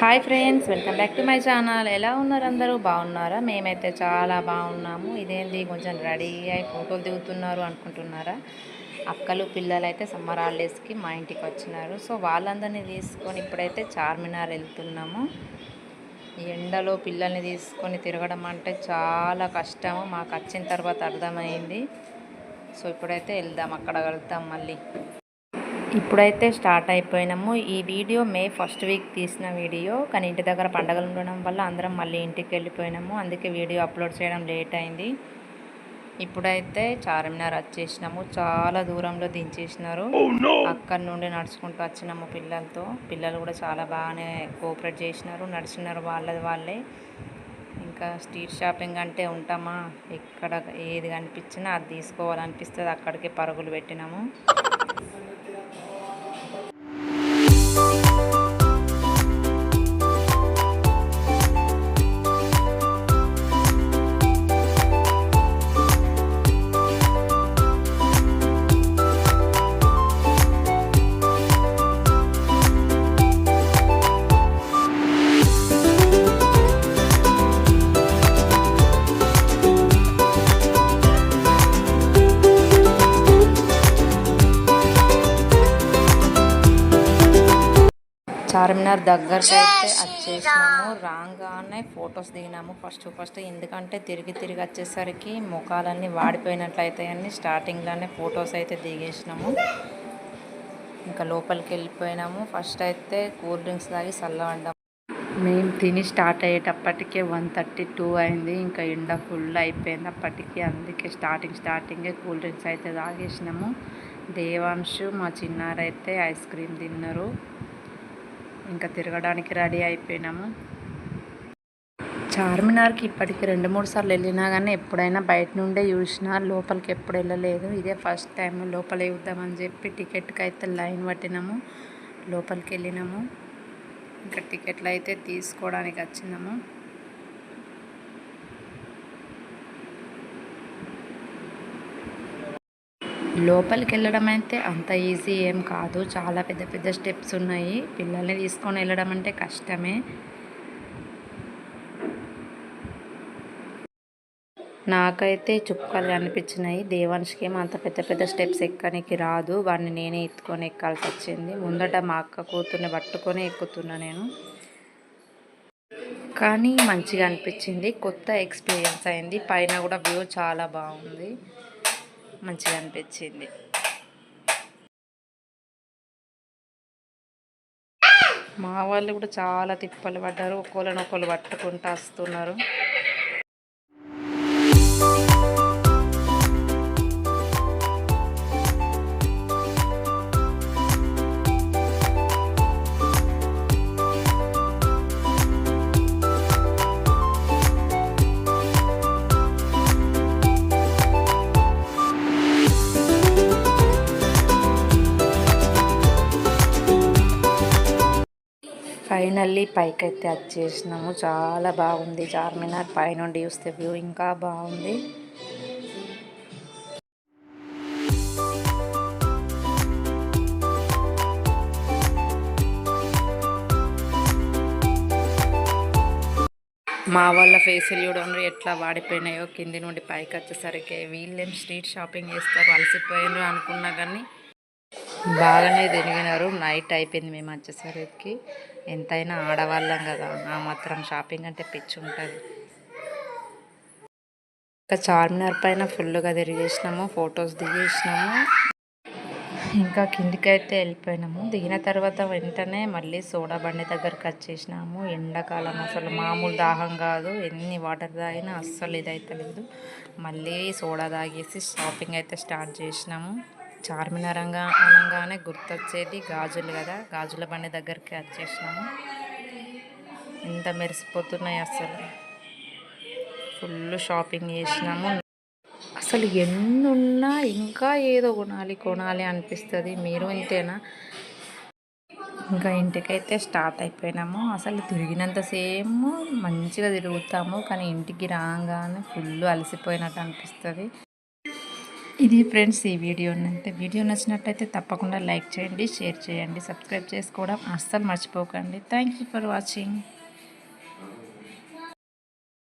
Hi friends welcome back to my channel. ఎలా ఉన్నారు అందరూ? బాగున్నారా? మేమైతే చాలా బాగున్నాము. ఇదేంది? కొంచెం రెడీ అయి ఫోటోలు దిగుతున్నారు అనుకుంటున్నారా? అక్కలు పిల్లలు అయితే సమ్మర్ హాలిడేస్కి మా ఇంటికి వచ్చినారు. సో వాళ్ళందరినీ తీసుకొని ఇప్పుడైతే చార్మినార్ వెళ్తున్నాము. ఎండలో పిల్లల్ని తీసుకొని తిరగడం అంటే చాలా కష్టము. మాకు వచ్చిన తర్వాత అర్థమైంది. సో ఇప్పుడైతే వెళ్దాం. అక్కడ వెళ్తాం మళ్ళీ. ఇప్పుడైతే స్టార్ట్ అయిపోయినాము. ఈ వీడియో మే ఫస్ట్ వీక్ తీసిన వీడియో. కానీ ఇంటి దగ్గర పండగలు ఉండడం వల్ల అందరం మళ్ళీ ఇంటికి వెళ్ళిపోయినాము. అందుకే వీడియో అప్లోడ్ చేయడం లేట్ అయింది. ఇప్పుడైతే చార్మినార్ వచ్చేసినాము. చాలా దూరంలో దించేసినారు. అక్కడి నుండి నడుచుకుంటూ వచ్చినాము పిల్లలతో. పిల్లలు కూడా చాలా బాగానే కోఆపరేట్ చేసినారు. నడిచినారు వాళ్ళది వాళ్ళే. ఇంకా స్ట్రీట్ షాపింగ్ అంటే ఉంటామా? ఎక్కడ ఏది కనిపించినా అది తీసుకోవాలనిపిస్తుంది. అక్కడికి పరుగులు పెట్టినాము. చార్మినార్ దగ్గరకు అయితే వచ్చేసినాము. రాగానే ఫొటోస్ దిగినాము. ఫస్ట్ ఫస్ట్ ఎందుకంటే తిరిగి తిరిగి వచ్చేసరికి ముఖాలన్నీ వాడిపోయినట్లయితాయని స్టార్టింగ్లోనే ఫొటోస్ అయితే దిగేసినాము. ఇంకా లోపలికి వెళ్ళిపోయినాము. ఫస్ట్ అయితే కూల్ డ్రింక్స్ తాగి చల్లబడ్డాము మేము తిని స్టార్ట్ అయ్యేటప్పటికే వన్ థర్టీ టూ అయింది. ఇంకా ఎండ ఫుల్ అయిపోయింది అప్పటికి. అందుకే స్టార్టింగ్ స్టార్టింగే కూల్ డ్రింక్స్ అయితే తాగేసినాము. దేవాంశు మా చిన్నారైతే ఐస్ క్రీమ్ తిన్నారు. ఇంకా తిరగడానికి రెడీ అయిపోయినాము. చార్మినార్కి ఇప్పటికి రెండు మూడు సార్లు వెళ్ళినా కానీ ఎప్పుడైనా బయట నుండే చూసినా లోపలికి ఎప్పుడు వెళ్ళలేదు. ఇదే ఫస్ట్ టైం లోపల చూద్దామని చెప్పి టికెట్కి అయితే లైన్ పట్టినాము. లోపలికి వెళ్ళినాము. ఇంకా టికెట్లు అయితే తీసుకోవడానికి వచ్చినాము. లోపలికి వెళ్ళడం అయితే అంత ఈజీ ఏం కాదు. చాలా పెద్ద పెద్ద స్టెప్స్ ఉన్నాయి. పిల్లల్ని తీసుకొని వెళ్ళడం అంటే కష్టమే. నాకైతే చుక్కలు కనిపించినాయి. దేవాన్ష్కి ఏమో అంత పెద్ద పెద్ద స్టెప్స్ ఎక్కడానికి రాదు. వాడిని నేనే ఎత్తుకొని ఎక్కాల్సి వచ్చింది. ముందట మా అక్క కూతుర్ని పట్టుకొని ఎక్కుతున్నా నేను. కానీ మంచిగా అనిపించింది. కొత్త ఎక్స్పీరియన్స్ అయింది. పైన కూడా వ్యూ చాలా బాగుంది. మంచిగా అనిపించింది. మా వాళ్ళు కూడా చాలా తిప్పలు పడ్డారు. ఒక్కోళ్ళని ఒకళ్ళు పట్టుకుంటూ వస్తున్నారు. ఫైనల్లీ పైకైతే వచ్చేసినాము చాలా బాగుంది. చార్మినార్ పైనుండి చూస్తే వ్యూ ఇంకా బాగుంది. మా వాళ్ళ ఫేసులు చూడండి ఎట్లా వాడిపోయినాయో. కింది నుండి పైకి వచ్చేసరికి వీళ్ళేం స్ట్రీట్ షాపింగ్ చేస్తారు? అలసిపోయినారు అనుకున్నా కానీ బాగానే తిరిగినారు. నైట్ అయిపోయింది మేము వచ్చేసరికి. ఎంతైనా ఆడవాళ్ళం కదా ఆ మాత్రం షాపింగ్ అంటే పిచ్చి ఉంటుంది. ఇంకా చార్మినార్ పైన ఫుల్గా తిరిగేసినాము ఫొటోస్ దిగేసినాము. ఇంకా కిందికి అయితే వెళ్ళిపోయినాము. దిగిన తర్వాత వెంటనే మళ్ళీ సోడా బండి దగ్గరకు వచ్చేసినాము. ఎండాకాలం అసలు మామూలు దాహం కాదు. ఎన్ని వాటర్ తాగినా అస్సలు ఇదైతే లేదు మళ్ళీ సోడా తాగేసి షాపింగ్ అయితే స్టార్ట్ చేసినాము. చార్మినార్ అనగానే గుర్తొచ్చేది గాజులు కదా. గాజుల బండి దగ్గరికి వచ్చేసినాము. ఎంత మెరిసిపోతున్నాయి అసలు. ఫుల్ షాపింగ్ చేసినాము. అసలు ఎన్నున్నా ఇంకా ఏదో కొనాలి కొనాలి అనిపిస్తుంది. మీరు ఇంతేనా? ఇంకా ఇంటికైతే స్టార్ట్ అయిపోయినాము. అసలు తిరిగినంతసేపు మంచిగా తిరుగుతాము కానీ ఇంటికి రాగానే ఫుల్ అలసిపోయినట్టు అనిపిస్తుంది. ఇది ఫ్రెండ్స్ ఈ వీడియో అయితే వీడియో నచ్చినట్టయితే తప్పకుండా లైక్ చేయండి షేర్ చేయండి సబ్స్క్రైబ్ చేసుకోవడం అస్సలు మర్చిపోకండి. Thank you for watching